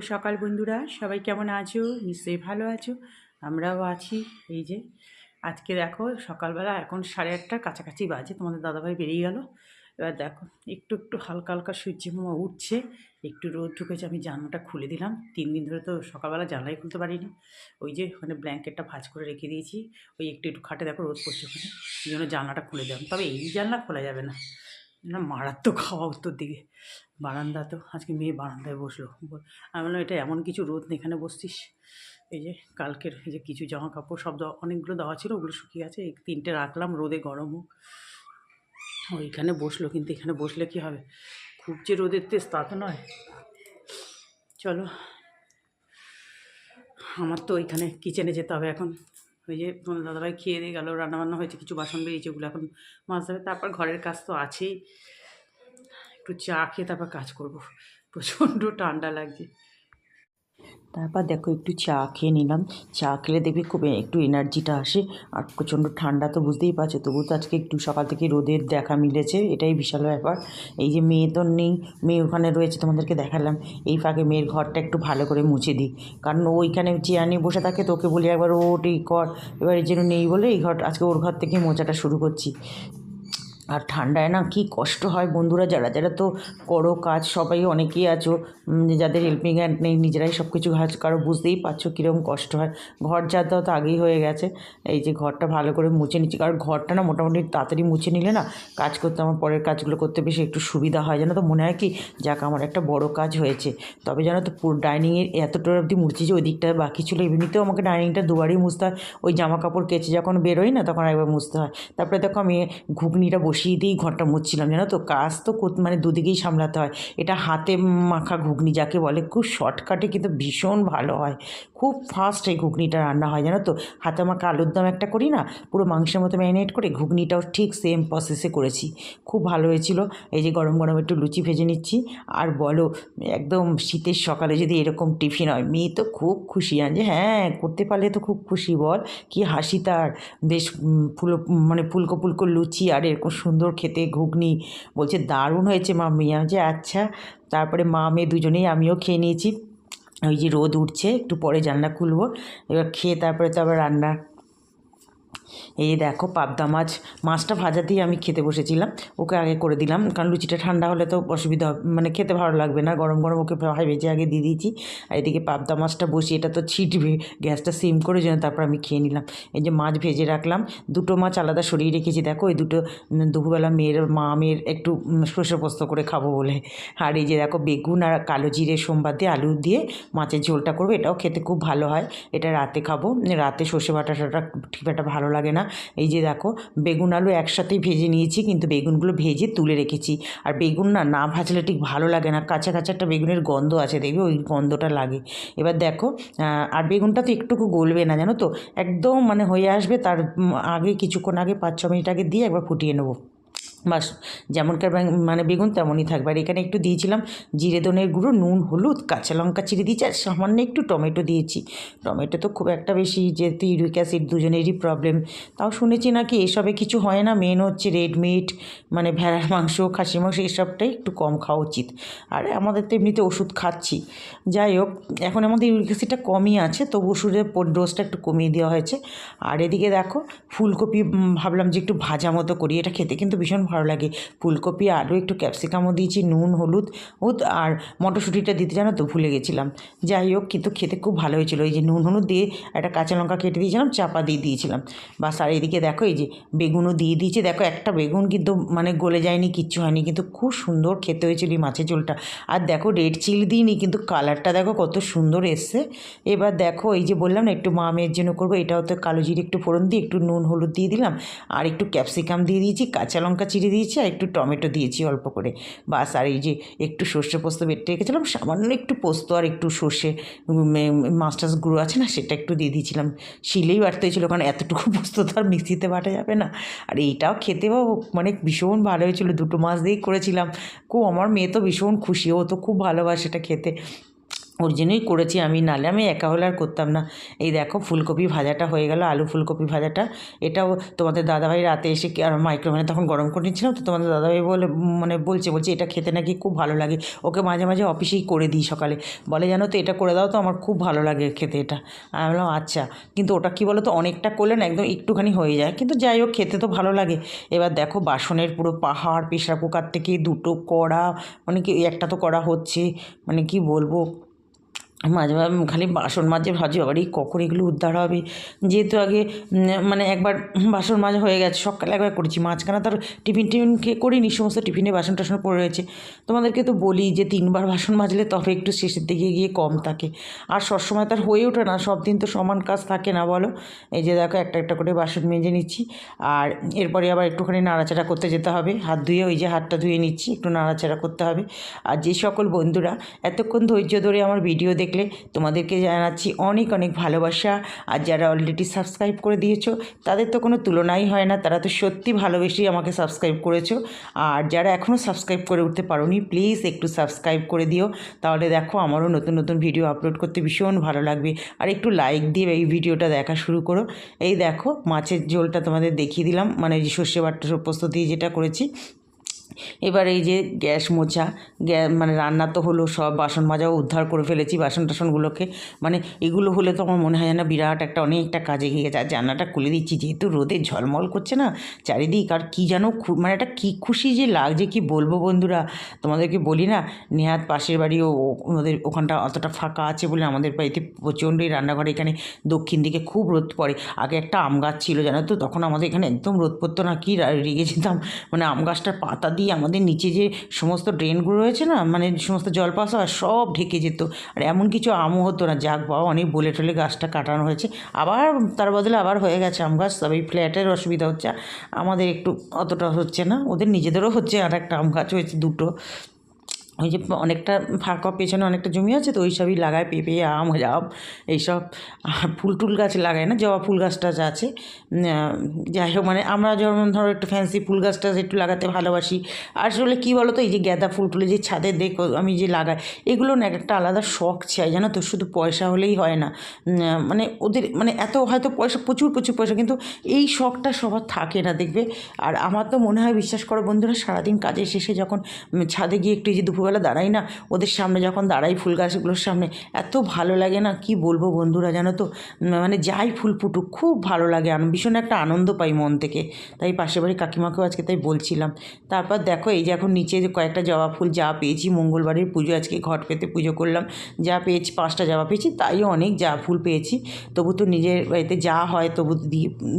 সকাল বন্ধুরা। সবাই কেমন আছো? নিশ্চয়ই ভালো আছো। আমরাও আছি। এই যে, আজকে দেখো, সকালবেলা এখন সাড়ে আটটার কাছাকাছি বাজে। তোমাদের দাদাভাই বেরিয়ে গেল। এবার দেখো, একটু একটু হালকা হালকা সূর্য মামা উঠছে। একটু রোদ ঢুকেছে, আমি জানলাটা খুলে দিলাম। তিন দিন ধরে তো সকালবেলা জানলাই খুলতে পারিনি। ওই যে, ওখানে ব্ল্যাঙ্কেটটা ভাঁজ করে রেখে দিয়েছি। ওই একটু একটু খাটে দেখো রোদ পড়ছে ওখানে। এই জন্য জানলাটা খুলে দিলাম। তবে এই জানলা খোলা যাবে না। না, মারাত্মক খাওয়া উত্তর দিকে। বারান্দা তো, আজকে মেয়ে বারান্দায় বসল। আমি বললাম, এটা এমন কিছু রোদ এখানে বসছিস? এই যে কালকের এই যে কিছু জামা কাপড়, সব অনেকগুলো দেওয়া ছিল, ওগুলো শুকিয়ে আছে, এই তিনটে রাখলাম, রোদে গরম হোক। ওইখানে বসল, কিন্তু এখানে বসলে কি হবে? খুব যে রোদের তেজ, তা তো নয়। চলো, আমার তো ওইখানে কিচেনে যেতে হবে এখন। ওই যে দাদাভাই খেয়ে দিয়ে গেলো, রান্নাবান্না হয়েছে, কিছু বাসন বেরিয়েছে ওগুলো এখন মাছ ধরে তারপর ঘরের কাজ তো আছেই। একটু চা খেয়ে তারপর কাজ করব। প্রচণ্ড ঠান্ডা লাগছে। তারপর দেখো একটু চা খেয়ে নিলাম। চা খেলে দেখবি খুব একটু এনার্জিটা আসে। আর প্রচণ্ড ঠান্ডা তো বুঝতেই পারছ। তবু তো আজকে একটু সকাল থেকে রোদের দেখা মিলেছে। এটাই বিশাল ব্যাপার। এই যে মেয়ে তো নেই, মেয়ে ওখানে রয়েছে, তোমাদেরকে দেখালাম। এই ফাঁকে মেয়ের ঘরটা একটু ভালো করে মুছে দিই। কারণ ওইখানে চেয়ার নিয়ে বসে থাকে তোকে বলি একবার ওট কর। এবার এই জন্য নেই বলে এই ঘর, আজকে ওর ঘর থেকে মোচাটা শুরু করছি। আর ঠান্ডায় না কি কষ্ট হয় বন্ধুরা যারা যারা তো করো কাজ, সবাই অনেকেই আছো যাদের হেল্পিং হ্যান্ড নেই, নিজেরাই সব কিছু কাজ কারও, বুঝতেই পারছ কীরকম কষ্ট হয়। ঘর যা তো আগেই হয়ে গেছে, এই যে ঘরটা ভালো করে মুছে নিচ্ছি, কারণ ঘরটা না মোটামুটি তাড়াতাড়ি মুছে নিলে না কাজ করতে, আমার পরের কাজগুলো করতে বেশি একটু সুবিধা হয়। জানো তো, মনে হয় কি, যাক আমার একটা বড় কাজ হয়েছে, তবে জানো তো পুরো ডাইনিংয়ের এতটা অবধি মুড়ছি যে ওই দিকটা বাকি ছিল। এমনিতেও আমাকে ডাইনিংটা দুবারই মুছতে হয়, ওই জামা কাপড় কেচে যখন বেরোই না, তখন একবার মুছতে হয়। তারপরে দেখো আমি ঘুগনিটা বসিয়ে দিয়েই ঘরটা মুছছিলাম, জানো তো? কাজ তো মানে দুদিকেই সামলাতে হয়। এটা হাতে মাখা ঘুগনি যাকে বলে, খুব শর্টকাটে কিন্তু ভীষণ ভালো হয়। খুব ফাস্ট এই ঘুগনিটা রান্না হয়, জানো তো? হাতে মাখা আলুর দম একটা করি না, পুরো মাংসের মতো ম্যারিনেট করে ঘুগনিটাও ঠিক সেম প্রসেসে করেছি। খুব ভালো হয়েছিল। এই যে গরম গরম একটু লুচি ভেজে নিচ্ছি। আর বলো, একদম শীতের সকালে যদি এরকম টিফিন হয়, মেয়ে তো খুব খুশি। যে হ্যাঁ করতে পারলে তো খুব খুশি বল। কি হাসি তার। বেশ ফুলো মানে ফুলকো ফুলকো লুচি আর এরকম সুন্দর খেতে ঘুগনি। বলছে, দারুণ হয়েছে মাম্মি আমি যে আচ্ছা। তারপরে মা, মেয়ে দুজনেই আমিও খেয়ে নিয়েছি। ওই যে রোদ উঠছে, একটু পরে জানলা খুলবো। এবার খেয়ে তারপরে তো আবার রান্না। এই দেখো পাবদা মাছ, মাছটা ভাজাতেই আমি খেতে বসেছিলাম। ওকে আগে করে দিলাম, কারণ লুচিটা ঠান্ডা হলে তো অসুবিধা হবে মানে খেতে ভালো লাগবে না। গরম গরম ওকে ভাই ভেজে আগে দিয়ে দিয়েছি। আর এদিকে পাবদা মাছটা বসিয়ে এটা তো ছিটবে, গ্যাসটা সিম করে যেন তারপর আমি খেয়ে নিলাম। এই যে মাছ ভেজে রাখলাম, দুটো মাছ আলাদা সরিয়ে রেখেছি। দেখো, এই দুটো দুপুরবেলা মেয়ের, মা মেয়ের একটু সর্ষে করে খাব বলে। আর এই যে দেখো, বেগুন আর কালো জিরে সোমবার দিয়ে আলু দিয়ে মাছের ঝোলটা করব, এটাও খেতে খুব ভালো হয়। এটা রাতে খাব, রাতে সর্ষে বাটাটা ঠিক একটা ভালো লাগে না। এই যে দেখো, বেগুন আলু একসাথেই ভেজে নিয়েছি, কিন্তু বেগুনগুলো ভেজে তুলে রেখেছি। আর বেগুন না না ভাজলে ঠিক ভালো লাগে না। কাঁচা কাঁচা একটা বেগুনের গন্ধ আছে, দেখবে ওই গন্ধটা লাগে। এবার দেখো আর বেগুনটা তো একটুকু গলবে না, জানো তো? একদম মানে হয়ে আসবে, তার আগে কিছুক্ষণ আগে পাঁচ ছ মিনিট আগে দিয়ে একবার ফুটিয়ে নেব। বাস যেমনকার মানে বেগুন তেমনই থাকবে। আর এখানে একটু দিয়েছিলাম জিরে ধনের গুঁড়ো, নুন, হলুদ, কাঁচা লঙ্কা চিড়ে দিয়েছি, আর সামান্য একটু টমেটো দিয়েছি। টমেটো তো খুব একটা বেশি যেহেতু ইউরিক অ্যাসিড দুজনেরই প্রবলেম তাও শুনেছি নাকি এসবে কিছু হয় না মেন হচ্ছে রেড মিট মানে ভেড়ার মাংস, খাসি মাংস, এসবটাই একটু কম খাওয়া উচিত। আর আমাদের তো এমনিতে ওষুধ খাচ্ছি। যাই হোক, এখন আমাদের ইউরিক অ্যাসিডটা কমই আছে, তবু ওষুধের ডোজটা একটু কমিয়ে দেওয়া হয়েছে। আর এদিকে দেখো, ফুলকপি ভাবলাম যে একটু ভাজা মতো করি, এটা খেতে কিন্তু ভীষণ ভালো লাগে। ফুলকপি, আলু, একটু ক্যাপসিকামও দিয়েছি, নুন, হলুদ আর মটরশুঁটিটা দিতে জানো তো, ভুলে গেছিলাম। যাই হোক, কিন্তু খেতে খুব ভালো হয়েছিল। এই যে নুন, হলুদ দিয়ে একটা কাঁচা লঙ্কা কেটে দিয়েছিলাম, চাপা দিয়ে দিয়েছিলাম। বাস, আর এদিকে দেখো, এই যে বেগুনও দিয়ে দিয়েছি। দেখো, একটা বেগুন কিন্তু মানে গলে যায়নি, কিচ্ছু হয়নি, কিন্তু খুব সুন্দর খেতে হয়েছিল এই মাছের ঝোলটা। আর দেখো রেড চিলি দিইনি, কিন্তু কালারটা দেখো কত সুন্দর এসছে। এবার দেখো, এই যে বললাম না, একটু মা মেয়ের জন্য করব, এটাও তো কালো জিরে একটু ফোড়ন দিয়ে, একটু নুন, হলুদ দিয়ে দিলাম। আর একটু ক্যাপসিকাম দিয়ে দিয়েছি, কাঁচা লঙ্কা, চিড়ে দিয়েছি আর একটু টমেটো দিয়েছি অল্প করে। বাস, আর এই যে একটু সর্ষে পোস্ত বেটে রেখেছিলাম, সামান্য একটু পোস্ত আর একটু সর্ষে মাস্টার্স গুঁড়ো আছে না, সেটা একটু দিয়ে দিয়েছিলাম। শিলেই বাটতে হয়েছিলো, কারণ এতটুকু পোস্ত তো আর মিক্সিতে বাটা যাবে না। আর এইটাও খেতে মানে ভীষণ ভালো হয়েছিল, দুটো মাছ দিয়েই করেছিলাম। খুব আমার মেয়ে তো ভীষণ খুশি, ও তো খুব ভালোবাসে এটা খেতে। ওর জন্যই করেছি আমি নালে আমি একা হলে আর করতাম না। এই দেখো ফুলকপি ভাজাটা হয়ে গেল, আলু ফুলকপি ভাজাটা। এটাও তোমাদের দাদাভাই রাতে এসে আর মাইক্রোওভেনে তখন গরম করে নিচ্ছিলাম তো তোমাদের দাদাভাই বলে মানে বলছে বলছে এটা খেতে নাকি খুব ভালো লাগে। ওকে মাঝে মাঝে অফিসেই করে দিই সকালে। বলে, জানো তো, এটা করে দাও তো, আমার খুব ভালো লাগে খেতে এটা। আমি বললাম আচ্ছা। কিন্তু ওটা কি বলো তো অনেকটা করলে না একদম একটুখানি হয়ে যায়। কিন্তু যাই হোক, খেতে তো ভালো লাগে। এবার দেখো বাসনের পুরো পাহাড় প্রেশার কুকার থেকে দুটো কড়া মানে কি, একটা তো করা হচ্ছে মানে কি বলব? মাঝে মাঝে খালি বাসন মাজে ভাজি বাবারই কখন এগুলো উদ্ধার হবে? যেহেতু আগে মানে একবার বাসন মাজা হয়ে গেছে, সকালে একবার করেছি। মাঝখানে তার টিফিন টিফিন খেয়ে করিনি, সমস্ত টিফিনে বাসন টাসন পড়ে রয়েছে। তোমাদেরকে তো বলি যে, তিনবার বাসন মাজলে তবে একটু শেষের দিকে গিয়ে কম থাকে। আর সবসময় তার হয়ে ওঠে না সব দিন তো সমান কাজ থাকে না, বলো? এই যে দেখো, একটা একটা করে বাসন মেজে নিচ্ছি। আর এরপরে আবার একটুখানি নাড়াচাড়া করতে যেতে হবে। হাত ধুয়ে ওই যে হাতটা ধুয়ে নিচ্ছি, একটু নাড়াচাড়া করতে হবে। আর যে সকল বন্ধুরা, এতক্ষণ ধৈর্য ধরে আমার ভিডিও দেখলে তোমাদেরকে জানাচ্ছি অনেক অনেক ভালোবাসা। আর যারা অলরেডি সাবস্ক্রাইব করে দিয়েছ, তাদের তো কোনো তুলনাই হয় না, তারা তো সত্যি ভালোবেসেই আমাকে সাবস্ক্রাইব করেছ। আর যারা এখনও সাবস্ক্রাইব করে উঠতে পারোনি প্লিজ একটু সাবস্ক্রাইব করে দিও। তাহলে দেখো আমারও নতুন নতুন ভিডিও আপলোড করতে ভীষণ ভালো লাগবে। আর একটু লাইক দিয়ে এই ভিডিওটা দেখা শুরু করো। এই দেখো মাছের ঝোলটা তোমাদের দেখিয়ে দিলাম। মানে সর্ষে বাটা পোস্ত দিয়ে যেটা করেছি এবার এই যে গ্যাস মোছা মানে রান্না তো হলো সব, বাসন মাজাও উদ্ধার করে ফেলেছি বাসন টাসনগুলোকে মানে এগুলো হলে তো আমার মনে হয় যেন বিরাট একটা অনেকটা কাজে গিয়ে গেছে। আর জান্নাটা খুলে দিচ্ছি, যেহেতু রোদে ঝলমল করছে না, চারিদিক আর কী যেন মানে একটা কী খুশি যে লাগছে, কি বলব বন্ধুরা? তোমাদেরকে বলি না, নেহাত পাশের বাড়ি ও, ও- ওদের ওখানটা অতটা ফাঁকা আছে বলে আমাদের বাড়িতে প্রচণ্ডই রান্নাঘরে, এখানে দক্ষিণ দিকে খুব রোদ পড়ে। আগে একটা আম গাছ ছিল জানো তো, তখন আমাদের এখানে একদম রোদ পড়তো না, কি রেগে যেতাম মানে আম গাছটার পাতা দিয়ে আমাদের নিচে যে সমস্ত ড্রেনগুলো রয়েছে না মানে সমস্ত জল পাস সব ঢেকে যেত। আর এমন কিছু আমও হতো না, যাক বাবা, অনেক বলে টলে গাছটা কাটানো হয়েছে। আবার তার বদলে আবার হয়ে গেছে আম গাছ, তবে ফ্ল্যাটের অসুবিধা হচ্ছে, আমাদের একটু অতটা হচ্ছে না, ওদের নিজেদেরও হচ্ছে আর একটা আম গাছ হয়েছে দুটো। ওই যে অনেকটা ফাঁকা পেছনে অনেকটা জমি আছে তো ওই সবই লাগায়, পেঁপে, আম জাম এইসব। আর ফুল টুল গাছ লাগায় না, জবা ফুল গাছ টাছ আছে যাই হোক মানে আমরা যেমন ধরো একটু ফ্যান্সি ফুল গাছ টাছ একটু লাগাতে ভালোবাসি। আর আসলে কী বলো তো এই যে গাঁদা ফুল টুলে যে ছাদে দেখো আমি যে লাগাই, এগুলো না একটা আলাদা শখ চাই, জানো তো? শুধু পয়সা হলেই হয় না। মানে ওদের মানে এত হয়তো পয়সা, প্রচুর প্রচুর পয়সা, কিন্তু এই শখটা সবার থাকে না, দেখবে? আর আমার তো মনে হয়, বিশ্বাস করো বন্ধুরা, সারাদিন কাজের শেষে যখন ছাদে গিয়ে একটু যে দুপুরবেলা দাঁড়াই না। ওদের সামনে যখন দাঁড়াই ফুল গাছগুলোর সামনে, এত ভালো লাগে না? কি বলব বন্ধুরা জানো তো? মানে যাই ফুল ফুটুক, খুব ভালো লাগে। ভীষণ একটা আনন্দ পাই মন থেকে। তাই পাশের বাড়ি কাকিমাকেও আজকে তাই বলছিলাম। তারপর দেখো, এই যে এখন নিচে কয়েকটা জবা ফুল যা পেয়েছি, মঙ্গলবারের পুজো, আজকে ঘট পেতে পুজো করলাম। যা পেয়েছি, পাঁচটা জবা পেয়েছি, তাই অনেক যা ফুল পেয়েছি। তবু তো নিজের বাড়িতে যা হয়, তবু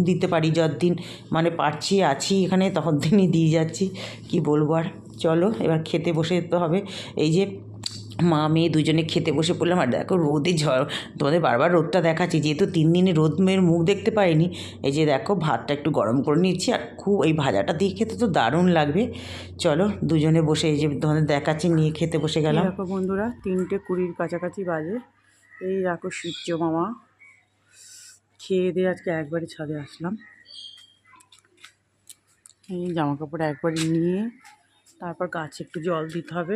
দিতে পারি, যতদিন মানে পারছি, আছি এখানে তখন দিনই দিয়ে যাচ্ছি। কি বলব আর? চলো, এবার খেতে বসে যেতে হবে। এই যে মা মেয়ে দুজনে খেতে বসে পড়লাম, আর দেখো রোদে ঝড়, তোমাদের বারবার রোদটা দেখাচ্ছি, যেহেতু তিন দিনে রোদ মেয়ের মুখ দেখতে পাইনি। এই যে দেখো, ভাতটা একটু গরম করে নিচ্ছি, আর খুব এই ভাজাটা দিয়ে খেতে তো দারুণ লাগবে। চলো, দুজনে বসে এই যে তোমাদের দেখাচ্ছি, নিয়ে খেতে বসে গেলাম। দেখো বন্ধুরা, তিনটে কুড়ির কাছাকাছি বাজে। এই দেখো সূর্য মামা। খেয়ে দিয়ে আজকে একবারই ছাদে আসলাম। এই জামা কাপড় একবারই নিয়ে তারপর গাছে একটু জল দিতে হবে।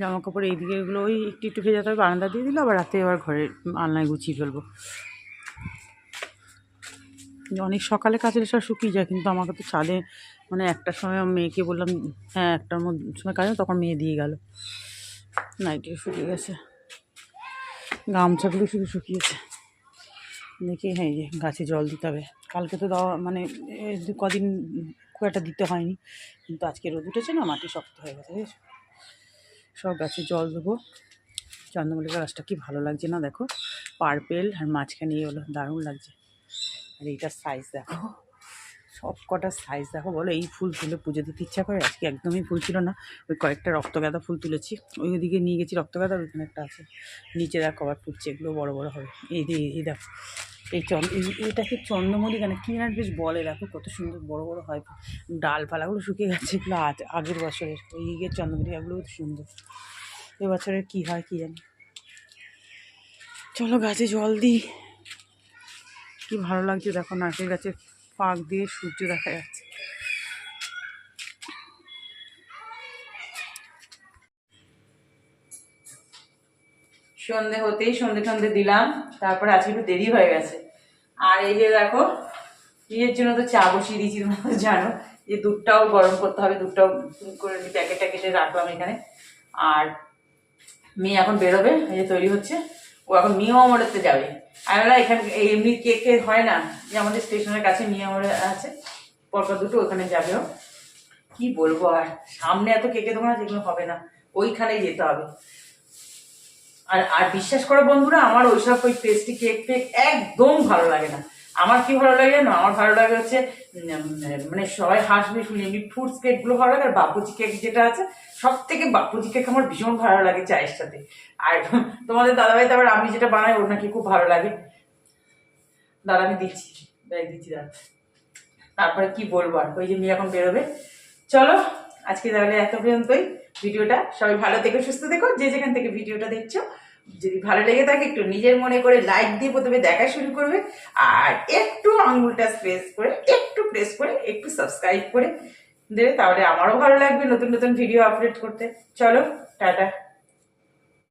জামা কাপড় এইদিকে এগুলো ওই একটু একটু ভেজাতে হবে, বারান্দা দিয়ে দিলে আবার রাতে আবার ঘরে আলনায় গুছিয়ে ফেলব। অনেক সকালে কাচলে সব শুকিয়ে যায়, কিন্তু আমাকে তো ছাদে মানে একটার সময় মেয়েকে বললাম হ্যাঁ একটার মধ্যে সময় কাজ তখন মেয়ে দিয়ে গেল। নাইটিও শুকিয়ে গেছে। গামছাগুলো শুধু শুকিয়েছে। দেখি হ্যাঁ যে গাছে জল দিতে হবে। কালকে তো দেওয়া মানে কদিন খুব একটা দিতে হয়নি। কিন্তু আজকে রোদ উঠেছে না, মাটি শক্ত হয়ে গেছে সব গাছে জল দেবো। চন্দ্রমল্লিকা গাছটা কি ভালো লাগছে না, দেখো? পার্পেল আর মাঝখানে হলো দারুণ লাগছে। আর এইটার সাইজ দেখো। সব কটা সাইজ দেখো, বলো? এই ফুল তুলে পুজো দিতে ইচ্ছা করে? আজকে একদমই ফুল ছিল না। ওই কয়েকটা রক্তগাঁদা ফুল তুলেছি। ওই ওদিকে নিয়ে গেছি রক্তগাঁদার ওইখানে একটা আছে। নিচে দেখ আবার ফুটছে, এগুলো বড় বড় হবে। এই এই দেখো। এই চন্দ এটাকে চন্দ্রমল্লিকা না? বেশ বলে, দেখো কত সুন্দর বড় বড় হয়। ডালপালাগুলো শুকিয়ে গেছে এগুলো আগের বছরের। ওই দিকের চন্দ্রমল্লিকাগুলো সুন্দর। এবছরের কী হয় কী জানি। চলো গাছে জল দিই। কি ভালো লাগছে দেখো নারকেল গাছের ফাঁক দিয়ে সূর্য দেখা যাচ্ছে। সন্ধে হতেই সন্ধে সন্ধে দিলাম, তারপরে আজকে একটু দেরি হয়ে গেছে। আর এই যে দেখো, ইয়ের জন্য তো চা বসিয়ে দিয়েছি তোমরা জানো, যে দুধটাও গরম করতে হবে, দুধটাও করে প্যাকেট ট্যাকেটে রাখলাম এখানে। আর মেয়ে এখন বেরোবে, এই যে তৈরি হচ্ছে। ও এখন মিয়া আমরেতে যাবে। আর ওরা এখানে এমনি কে কে হয় না, যে আমাদের স্টেশনের কাছে মিয়া আমরে আছে, পরপর দুটো ওখানে যাবে কি বলব আর, সামনে এত কেকে দোকান যেগুলো হবে না, ওইখানেই যেতে হবে। আর আর বিশ্বাস করো বন্ধুরা, আমার ওইসব ওই পেস্টি কেক ফেক একদম ভালো লাগে না। আমার কি ভালো লাগে না? আমার ভালো লাগে হচ্ছে মানে সবাই হাসবে, শুনে। এমনি ফ্রুটস কেকগুলো ভালো লাগে, আর বাপুজি কেক যেটা আছে সব থেকে বাপুজি কেক আমার ভীষণ ভালো লাগে চায়ের সাথে। আর তোমাদের দাদাভাই তারপর আমি যেটা বানাই, ওর নাকি খুব ভালো লাগে। দাদা, আমি দিচ্ছি। দেখ দিচ্ছি, দাদা। তারপরে কি বলব আর? ওই যে মেয়ে এখন বেরোবে। চলো, আজকে তাহলে এত পর্যন্তই। ভিডিওটা সবাই ভালো থেকো, সুস্থ থেকো। যে যেখান থেকে ভিডিওটা দেখছ যদি ভালো লেগে থাকে, একটু নিজের মনে করে লাইক দিয়ে প্রথমে দেখা শুরু করবে। আর একটু আঙুলটা স্পেস করে, একটু প্রেস করে, একটু সাবস্ক্রাইব করে দেবে, তাহলে আমারও ভালো লাগবে নতুন নতুন ভিডিও আপলোড করতে। চলো, টাটা।